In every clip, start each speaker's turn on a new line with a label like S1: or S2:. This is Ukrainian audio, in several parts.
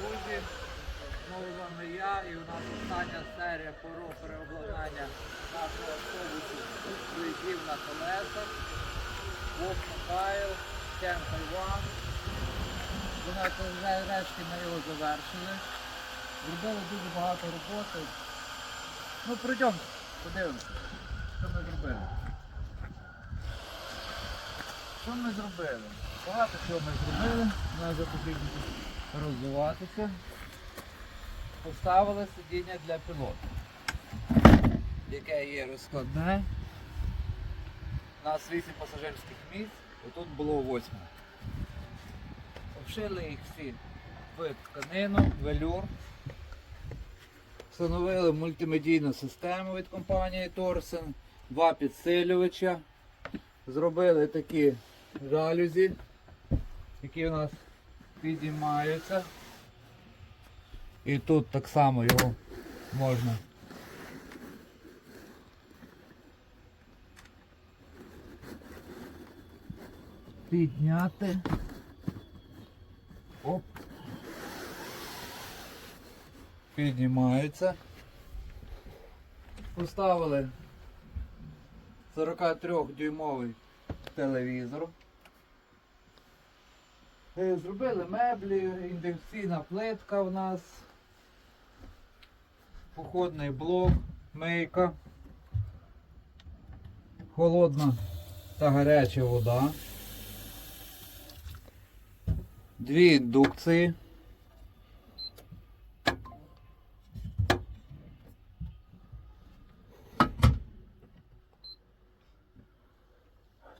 S1: друзі. Знову з вами я і у нас остання серія про переобладнання нашого автобусу виїздів на колесах. Walk Mobile, Camp Taiwan. Знаєте, вже нарешті ми його завершили. Зробили дуже багато роботи. Ну пройдемо, подивимося, що ми зробили. Що ми зробили? Багато чого ми зробили, вже потрібно розвиватися. Поставили сидіння для пілота, яке є розкладне. У нас 8 пасажирських місць, отут було 8. Обшили їх всі в тканину, велюр. Встановили мультимедійну систему від компанії Торсен, два підсилювача. Зробили такі жалюзі, які у нас підіймаються. І тут так само його можна. Підняти. Оп. Піднімаються. Поставили 43-дюймовий телевізор. Е, Зробили меблі, індукційна плитка в нас, походний блок, мийка, холодна та гаряча вода, дві індукції.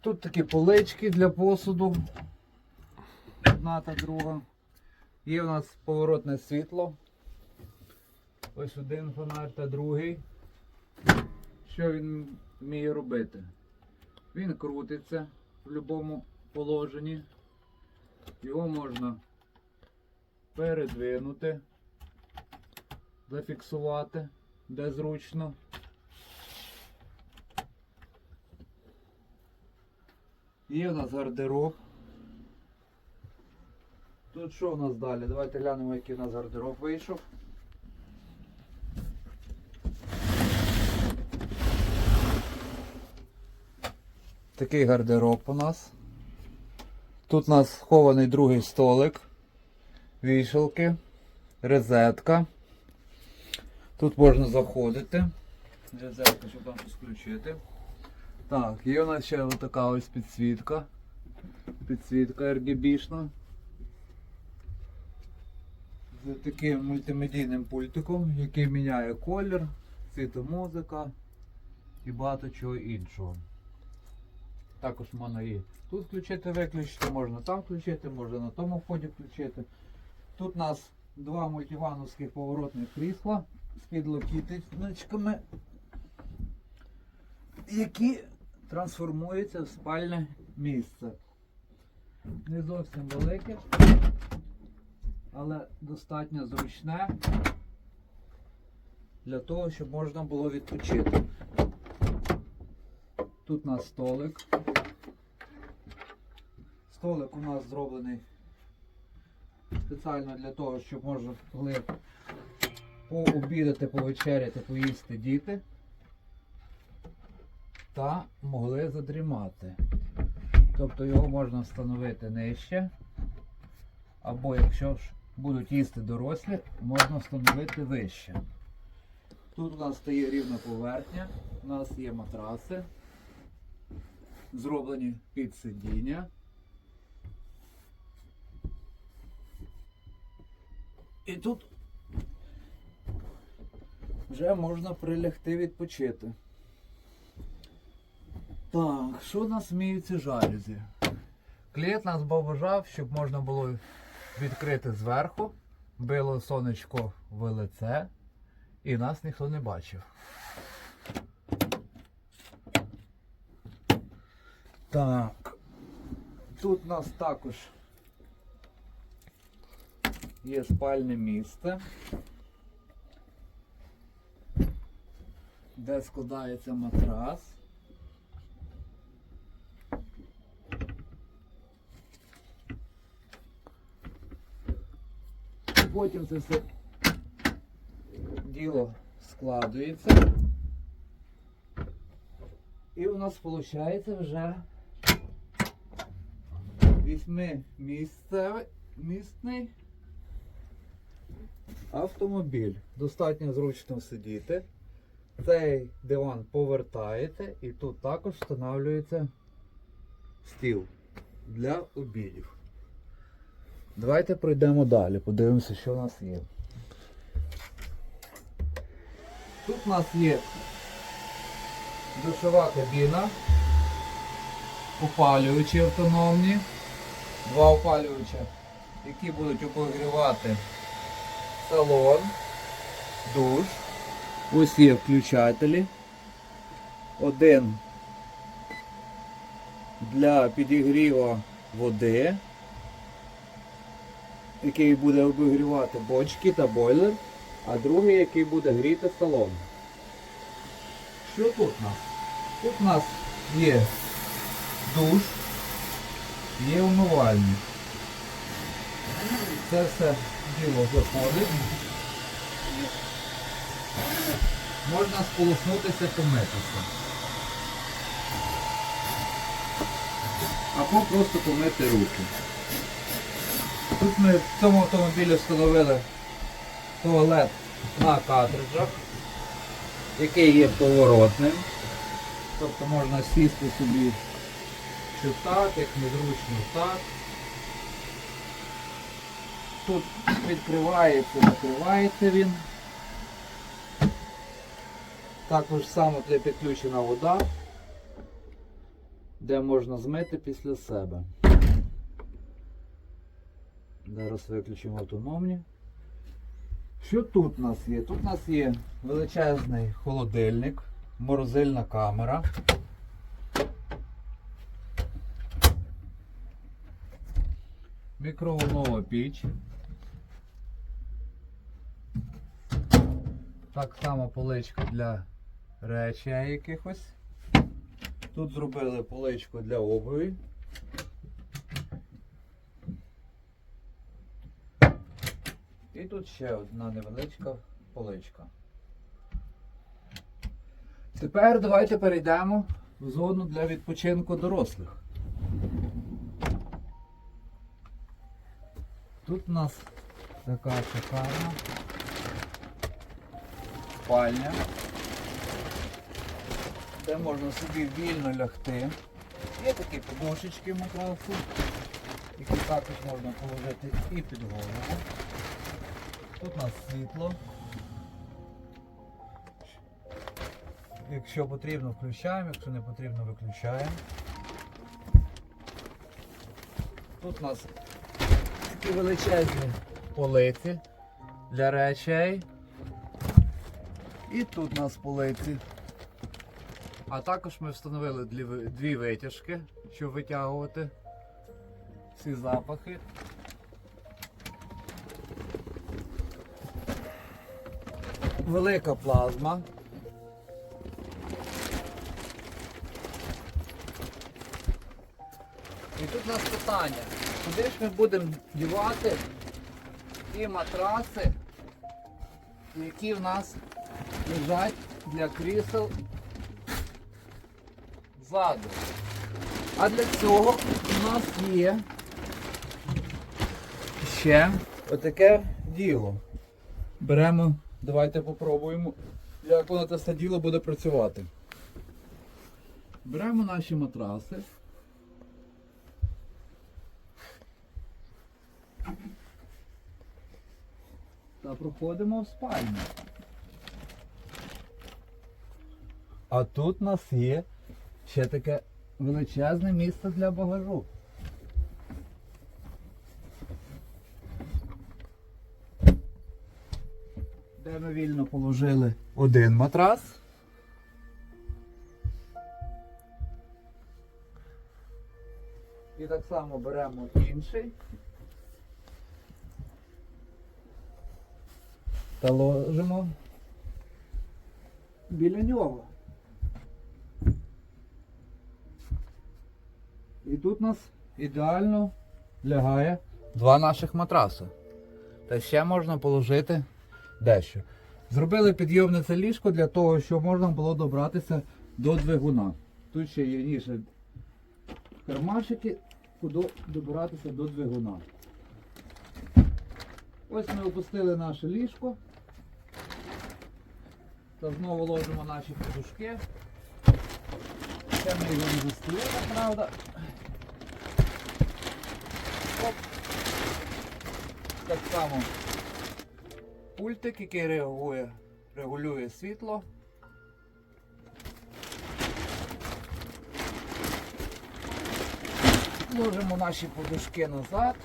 S1: Тут такі полички для посуду. Одна та друга. Є у нас поворотне світло. Ось один фонар та другий. Що він вміє робити? Він крутиться в будь-якому положенні. Його можна передвинути, зафіксувати, де зручно. Є у нас гардероб. Тут що у нас далі? Давайте глянемо, який у нас гардероб вийшов. Такий гардероб у нас. Тут у нас схований другий столик, вішалки, розетка. Тут можна заходити. Розетка, щоб там щось включити. Так, є у нас ще така ось підсвітка. Підсвітка RGB-шна. Таким мультимедійним пультиком, який міняє колір, світомузика і багато чого іншого. Також можна і тут включити, виключити, можна там включити, можна на тому вході включити. Тут у нас два мультивановських поворотних крісла з підлокітничками, які трансформуються в спальне місце. Не зовсім велике, але достатньо зручне для того, щоб можна було відпочити. Тут у нас столик. Столик у нас зроблений спеціально для того, щоб можна могли пообідати, повечеряти, поїсти діти та могли задрімати. Тобто його можна встановити нижче, або якщо ж будуть їсти дорослі, можна встановити вище. Тут у нас стає рівна поверхня, у нас є матраси, зроблені під сидіння. І тут вже можна прилягти відпочити. Так, що у нас вміють ці жалюзі? Клієнт нас побажав, щоб можна було відкрити зверху, било сонечко в лице і нас ніхто не бачив. Так. Тут у нас також є спальне місце, де складається матрас. Потім це все діло складується. І у нас виходить вже вісьмимісцевий місний автомобіль. Достатньо зручно сидіти. Цей диван повертаєте і тут також встановлюється стіл для обідів. Давайте пройдемо далі, подивимося, що у нас є. Тут у нас є душова кабіна, опалювачі автономні, два опалювача, які будуть обігрівати салон, душ. Ось є включателі. Один для підігріву води, який буде обігрівати бочки та бойлер, а другий, який буде гріти салон. Що тут у нас? Тут у нас є душ, є умивальник. Це все діло заходить. Можна сполоснутися, помитися. Або просто помити руки. Тут ми в цьому автомобілі встановили туалет на картриджах, який є поворотним. Тобто можна сісти собі чи так, як незручно так. Тут відкривається, закривається він. Також для підключена вода, де можна змити після себе. Зараз виключимо автономні. Що тут у нас є? Тут у нас є величезний холодильник, морозильна камера. Мікроволнова піч. Так само поличка для речей якихось. Тут зробили поличку для обуві. І тут ще одна невеличка поличка. Тепер давайте перейдемо в зону для відпочинку дорослих. Тут у нас така шикарна спальня, де можна собі вільно лягти. Є такі подушечки матрасу, які також можна положити і під голову. Тут у нас світло. Якщо потрібно, включаємо, якщо не потрібно, виключаємо. Тут у нас такі величезні полиці для речей. І тут у нас полиці. А також ми встановили дві, витяжки, щоб витягувати всі запахи. Велика плазма. І тут у нас питання, куди ж ми будемо дівати ті матраси, які в нас лежать для крісел ззаду. А для цього у нас є ще отаке діло. Беремо, давайте попробуємо, як воно це все діло буде працювати. Беремо наші матраси. Та проходимо в спальню. А тут у нас є ще таке величезне місце для багажу. Де ми вільно положили один матрас. І так само беремо інший. Та ложимо біля нього. І тут у нас ідеально лягає два наших матраси. Та ще можна положити дещо. Зробили підйомне це ліжко для того, щоб можна було добратися до двигуна. Тут ще є ніше кармашики, куди добиратися до двигуна. Ось ми опустили наше ліжко. Та знову ложимо наші подушки. Ще ми його не застелили, правда. Оп. Так само пультик, який реагує, регулює світло. Ложимо наші подушки назад.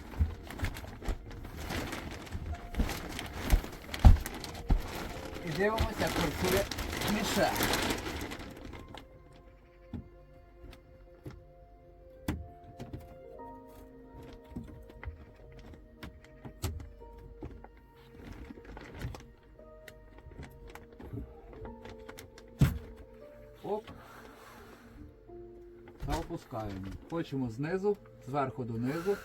S1: І дивимося, як працює мішек. Опускаємо. Хочемо знизу, зверху донизу.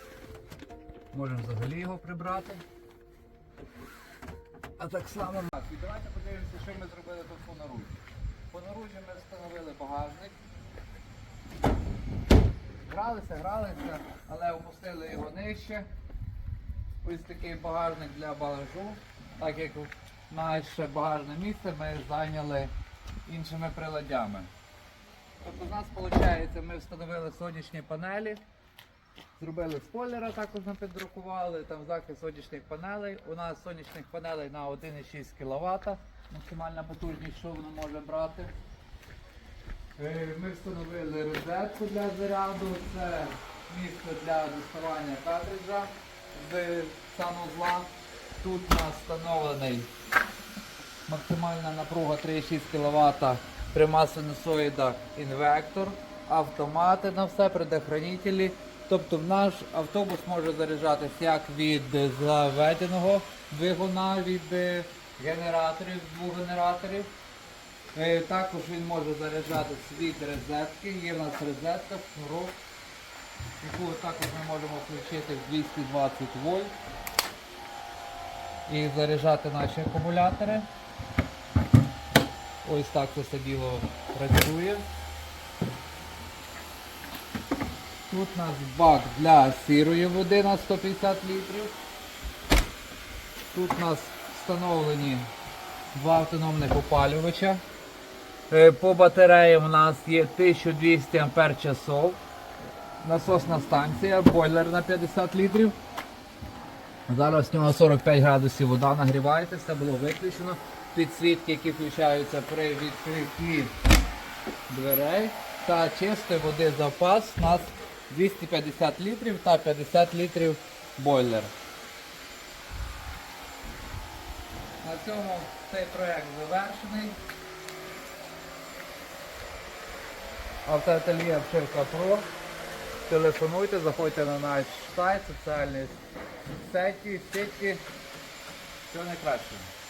S1: Можемо взагалі його прибрати. А так само. Так, і давайте подивимося, що ми зробили тут по наружі. По наружі ми встановили багажник. Гралися, гралися, але опустили його нижче. Ось такий багажник для багажу. Так як наше багажне місце ми зайняли іншими приладдями. Тобто у нас виходить, ми встановили сонячні панелі, зробили спойлера, також ми підрукували, там захист сонячних панелей. У нас сонячних панелей на 1,6 кВт, максимальна потужність, що воно може брати. Е, Ми встановили розетку для заряду, це місце для доставання картриджа з санузла. Тут у нас встановлений максимальна напруга 3,6 кВт, пряма синусоїда інвектор, автомати на все, предохранителі. Тобто наш автобус може заряджатися як від заведеного двигуна, від е, генераторів, двох генераторів. Е, Також він може заряджатися від розетки. Є в нас розетка, шнурок, яку також ми можемо включити в 220 вольт і заряджати наші акумулятори. Ось так це діло працює. Тут у нас бак для сірої води на 150 літрів. Тут у нас встановлені два автономних опалювача. Е, По батареям у нас є 1200 ампер. Насосна станція, бойлер на 50 літрів. Зараз в нього 45 градусів вода нагрівається, все було виключено. Підсвітки, які включаються при відкритті дверей. Та чистої води запас у нас 250 літрів та 50 літрів бойлер. На цьому цей проект завершений. Автоательє Обшивка Про. Телефонуйте, заходьте на наш сайт, соціальні сеті, сітки. Всього найкращого.